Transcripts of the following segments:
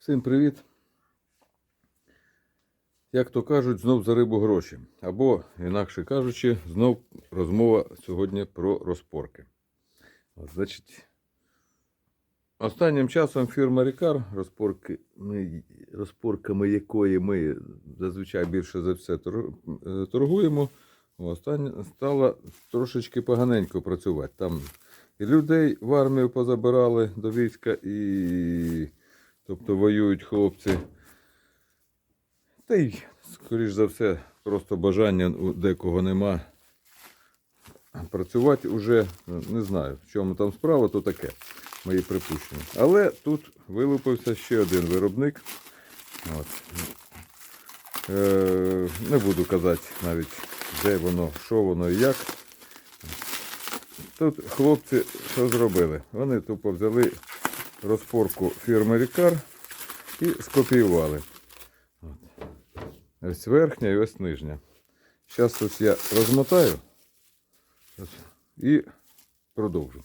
Всім привіт! Як то кажуть, знов за рибу гроші. Або, інакше кажучи, знов розмова сьогодні про розпорки. От, значить, останнім часом фірма Рікар, розпорки, ми, розпорками якої ми зазвичай більше за все е, торгуємо, останнє стала трошечки поганенько працювати. Там і людей в армію позабирали до війська, і тобто воюють хлопці. Та й, скоріш за все, просто бажання у декого нема. Працювати вже не знаю, в чому там справа, то таке мої припущення. Але тут вилупився ще один виробник. От. Е, не буду казати навіть, де воно, що воно і як. Тут хлопці що зробили? Вони тупо взяли розпорку фірми Рікар і скопіювали. Ось верхня і ось нижня. Зараз ось я розмотаю і продовжу.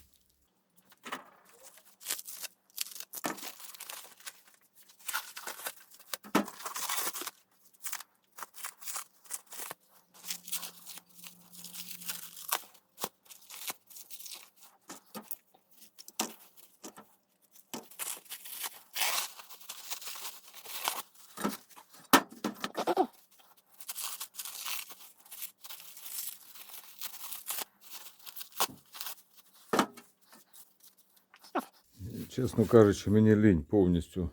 Чесно кажучи, мені лінь повністю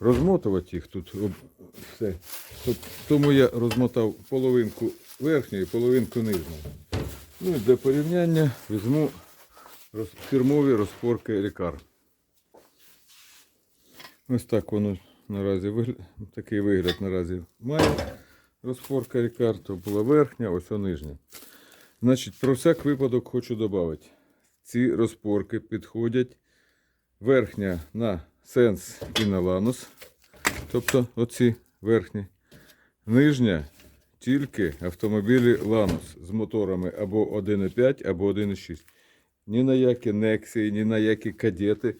розмотувати їх тут. Все. Тому я розмотав половинку верхньої, половинку нижньої. Ну і для порівняння візьму фірмові розпорки Рікар. Ось так воно наразі вигля... такий вигляд наразі має. Розпорка Рікар, то була верхня, ось нижня. Значить, про всяк випадок хочу додати. Ці розпорки підходять верхня на сенс і на ланус. Тобто оці верхні. Нижня тільки автомобілі Ланус з моторами або 1,5, або 1,6. Ні на які Нексії, ні на які кадети,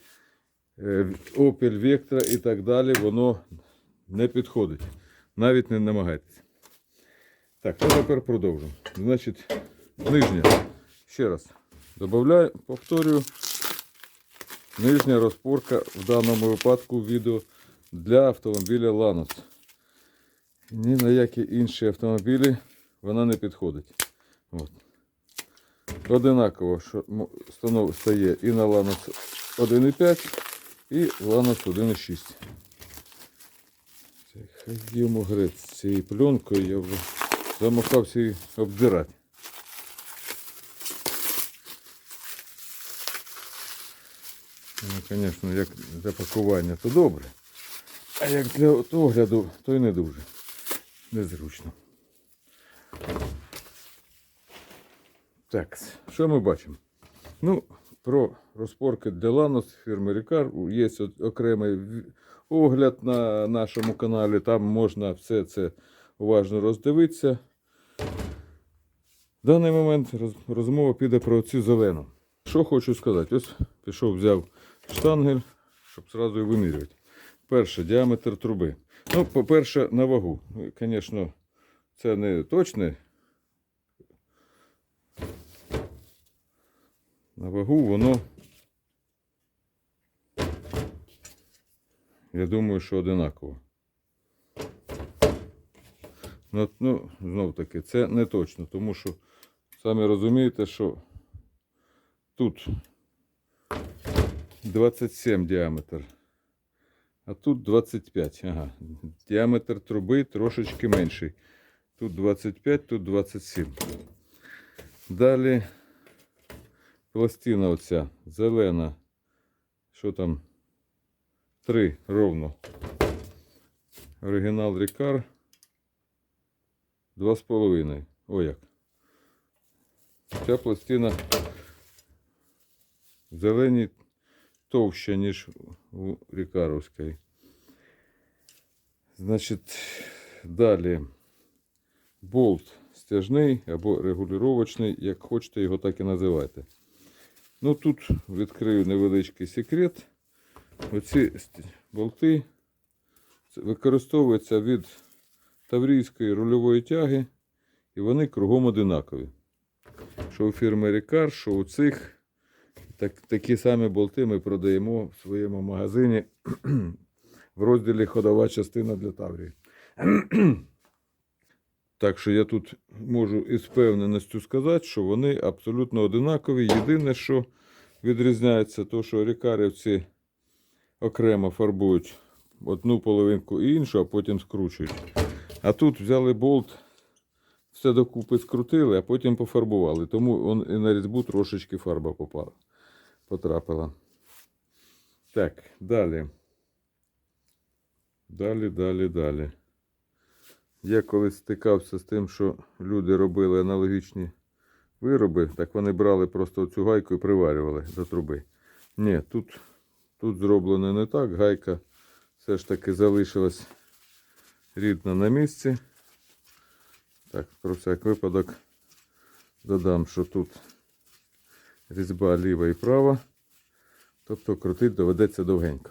е, Opel Vectra і так далі, воно не підходить. Навіть не намагайтеся. Так, ну тепер продовжимо. Значить, нижня. Ще раз. Добавляю, повторюю. Нижня розпорка в даному випадку відео для автомобіля Lanos. Ні на які інші автомобілі вона не підходить. От. Одинаково що станов стає і на Lanos 1.5 і Lanos 1.6. Це Хай йому грець з цією пленкою, я вже замахався її обдирати. Ну, звісно, як для пакування, то добре. А як для огляду, то й не дуже. Незручно. Так, що ми бачимо? Ну, про розпорки для Ланос фірми Рікар є окремий огляд на нашому каналі. Там можна все це уважно роздивитися. В даний момент розмова піде про цю зелену. Що хочу сказати? Ось пішов, взяв штангель, щоб зразу і вимірювати. Перше, діаметр труби. Ну, по-перше, на вагу. Звісно, це не точне. На вагу воно. Я думаю, що одинаково. Ну, ну, знов таки, це не точно, тому що самі розумієте, що тут 27 діаметр, а тут 25. Ага. Діаметр труби трошечки менший. Тут 25, тут 27. Далі пластина оця зелена. Що там? 3 ровно. Оригінал Рікар. 2,5. О як. Ця пластина в зеленій товща, ніж у Рікаровської. Значить, далі болт стяжний або регулювачний, як хочете його так і називайте. Ну тут відкрию невеличкий секрет. Оці болти Це використовується від таврійської рульової тяги, і вони кругом одинакові. Що у фірми Рікар, що у цих. Так, такі самі болти ми продаємо в своєму магазині в розділі ходова частина для Таврії. Так що я тут можу із впевненістю сказати, що вони абсолютно одинакові. Єдине, що відрізняється, то що рікарівці окремо фарбують одну половинку і іншу, а потім скручують. А тут взяли болт, все докупи скрутили, а потім пофарбували. Тому і на різьбу трошечки фарба попала, потрапила. Так, далі. Далі, далі, далі. Я колись стикався з тим, що люди робили аналогічні вироби, так вони брали просто цю гайку і приварювали до труби. Ні, тут, тут зроблено не так. Гайка все ж таки залишилась рідна на місці. Так, про всяк випадок додам, що тут різьба ліва і права. Тобто крутити доведеться довгенько.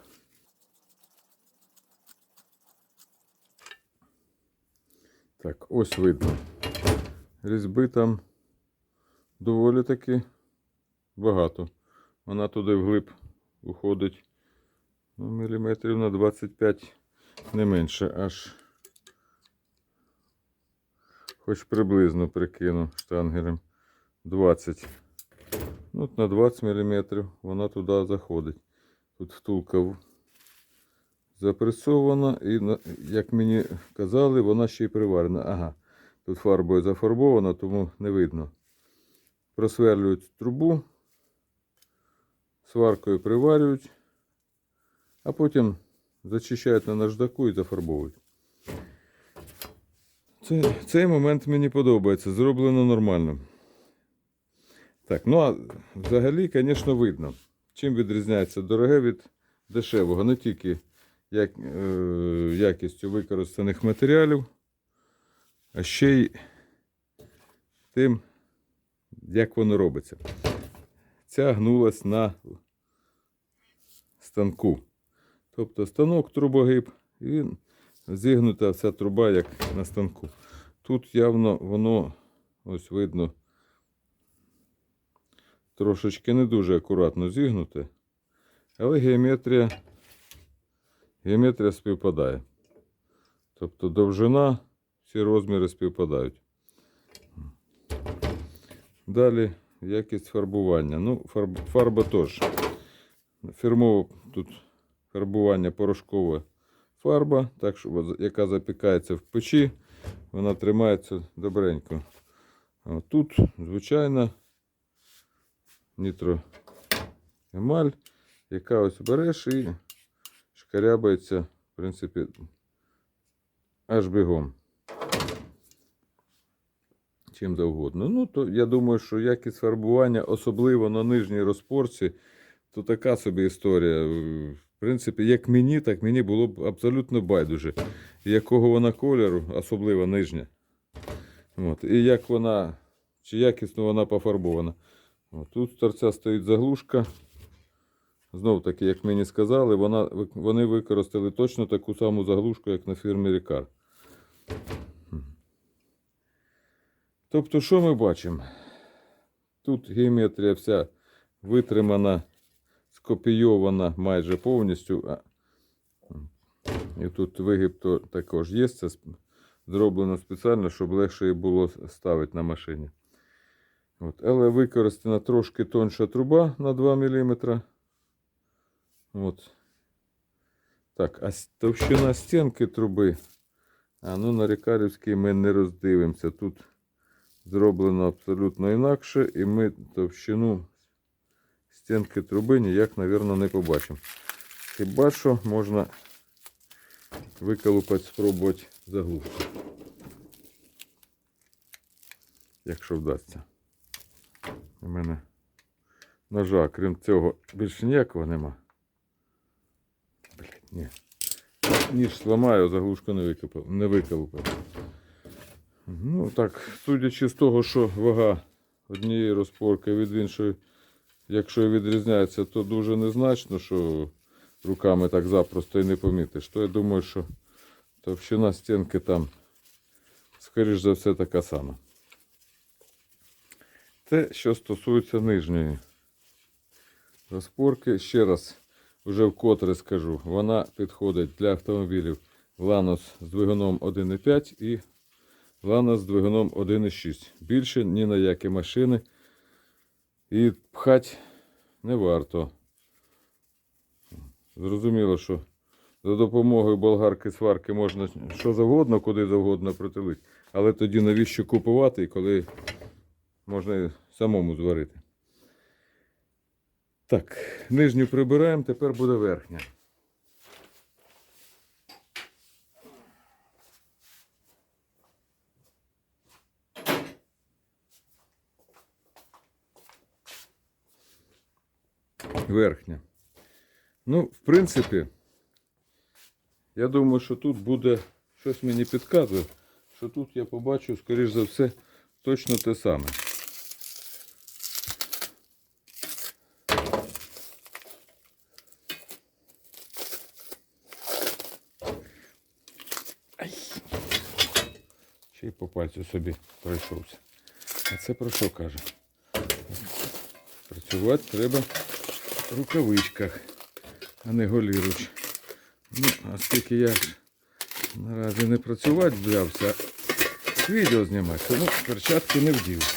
Так, ось видно. Різьби там доволі таки багато. Вона туди вглиб уходить ну, міліметрів на 25, не менше, аж хоч приблизно прикину штангером 20. Ну, на 20 мм вона туди заходить. Тут втулка запресована і, як мені казали, вона ще й приварена. Ага, тут фарбою зафарбована, тому не видно. Просверлюють трубу, сваркою приварюють, а потім зачищають на наждаку і зафарбовують. Цей момент мені подобається, зроблено нормально. Так, ну а взагалі, звісно, видно, чим відрізняється дороге від дешевого. Не тільки як, е, якістю використаних матеріалів, а ще й тим, як воно робиться. Ця гнулась на станку. Тобто станок трубогиб і зігнута вся труба, як на станку. Тут явно воно, ось видно, трошечки не дуже акуратно зігнуте, але геометрія, геометрія співпадає. Тобто довжина, всі розміри співпадають. Далі якість фарбування. Ну, фарб, фарба теж. Фірмово тут фарбування порошкова фарба, так що, яка запікається в печі, вона тримається добренько. А тут, звичайна нітроемаль, яка ось береш і шкарябається, в принципі, аж бігом. Чим завгодно. Ну, то я думаю, що якість фарбування, особливо на нижній розпорці, то така собі історія. В принципі, як мені, так мені було б абсолютно байдуже. Якого вона кольору, особливо нижня. От. І як вона, чи якісно вона пофарбована. Тут з торця стоїть заглушка. Знов таки, як мені сказали, вона, вони використали точно таку саму заглушку, як на фірмі Рікар. Тобто, що ми бачимо? Тут геометрія вся витримана, скопійована майже повністю. І тут вигиб також є. Це зроблено спеціально, щоб легше було ставити на машині. От. Але використана трошки тонша труба на 2 мм. От. Так, а товщина стінки труби. А ну на Рікарівській ми не роздивимося. Тут зроблено абсолютно інакше, і ми товщину стінки труби ніяк, мабуть, не побачимо. Хіба що можна виколупати, спробувати заглушку. Якщо вдасться. У мене ножа, крім цього, більше ніякого нема. Блять, ні. Ніж зламаю, заглушку не викопав, не виколупав. Ну так, судячи з того, що вага однієї розпорки від іншої, якщо відрізняється, то дуже незначно, що руками так запросто і не помітиш. То я думаю, що Товщина стінки там, скоріш за все, така сама. Те, що стосується нижньої розпорки, ще раз, вже вкотре скажу, вона підходить для автомобілів Lanos з двигуном 1.5 і Lanos з двигуном 1.6. Більше ні на які машини. І пхать не варто. Зрозуміло, що за допомогою болгарки сварки можна що завгодно, куди завгодно притулити. Але тоді навіщо купувати, коли можна самому зварити. Так, нижню прибираємо, тепер буде верхня. Верхня. Ну, в принципі, я думаю, що тут буде щось мені підказує, що тут я побачу, скоріш за все, точно те саме. Ще й по пальцю собі пройшовся. А це про що каже? Працювати треба в рукавичках, а не голіруч. Ну, оскільки я наразі не працювати взявся, відео знімати, то ну, перчатки не вдів.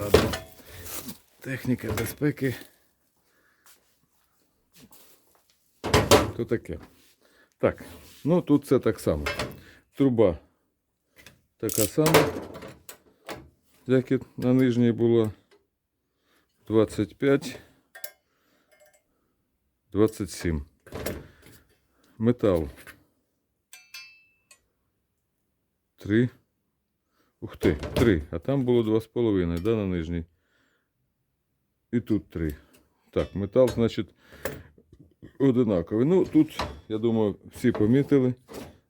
Ладно. Техніка безпеки. То таке. Так, ну тут це так само. Труба така сама, як на нижній було 25, 27. Метал. 3. Ух ти, 3. А там було 2,5, да, на нижній. І тут 3. Так, метал, значить, одинаковий. Ну, тут, я думаю, всі помітили.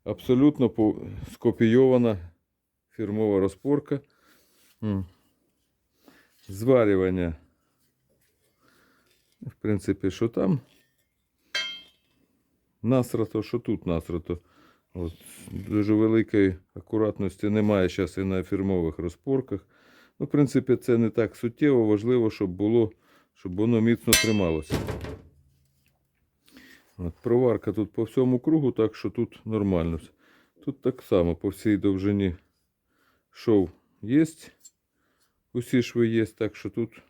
Абсолютно скопійована фірмова розпорка. Зварювання. В принципі, що там насрато, що тут насрато. От, дуже великої акуратності немає зараз і на фірмових розпорках. Ну, в принципі, це не так суттєво, важливо, щоб було, щоб воно міцно трималося. От, проварка тут по всьому кругу, так що тут нормально. Тут так само по всій довжині шов є. Усі шви є, так що тут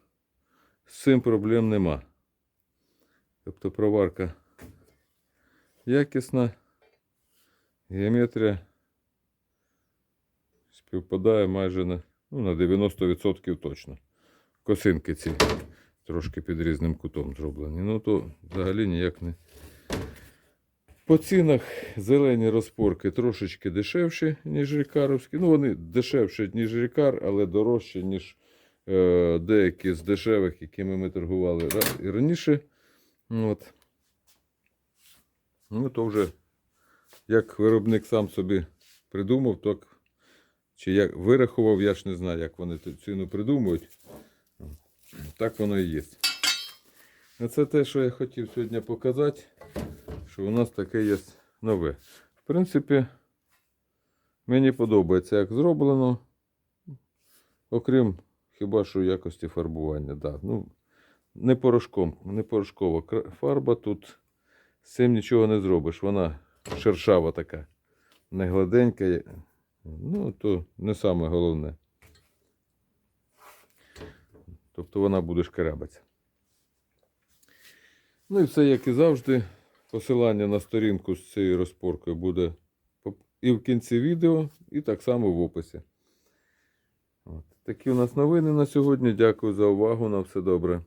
з цим проблем нема. Тобто проварка якісна, геометрія співпадає майже на, ну, на 90% точно. Косинки ці трошки під різним кутом зроблені. Ну то взагалі ніяк не. По цінах зелені розпорки трошечки дешевші, ніж рікаровські. Ну, вони дешевші, ніж рікар, але дорожчі, ніж е, деякі з дешевих, якими ми торгували раніше. От. Ну, то вже як виробник сам собі придумав, так чи як вирахував, я ж не знаю, як вони цю ціну придумують. Так воно і є. Це те, що я хотів сьогодні показати, що у нас таке є нове. В принципі, мені подобається, як зроблено. Окрім хіба що якості фарбування. Да. Ну, не порошком, не порошкова фарба тут з цим нічого не зробиш. Вона шершава така, не гладенька. Ну, то не саме головне. Тобто вона буде шкарябатися. Ну і все, як і завжди. Посилання на сторінку з цією розпоркою буде і в кінці відео, і так само в описі. От. Такі у нас новини на сьогодні. Дякую за увагу. На все добре.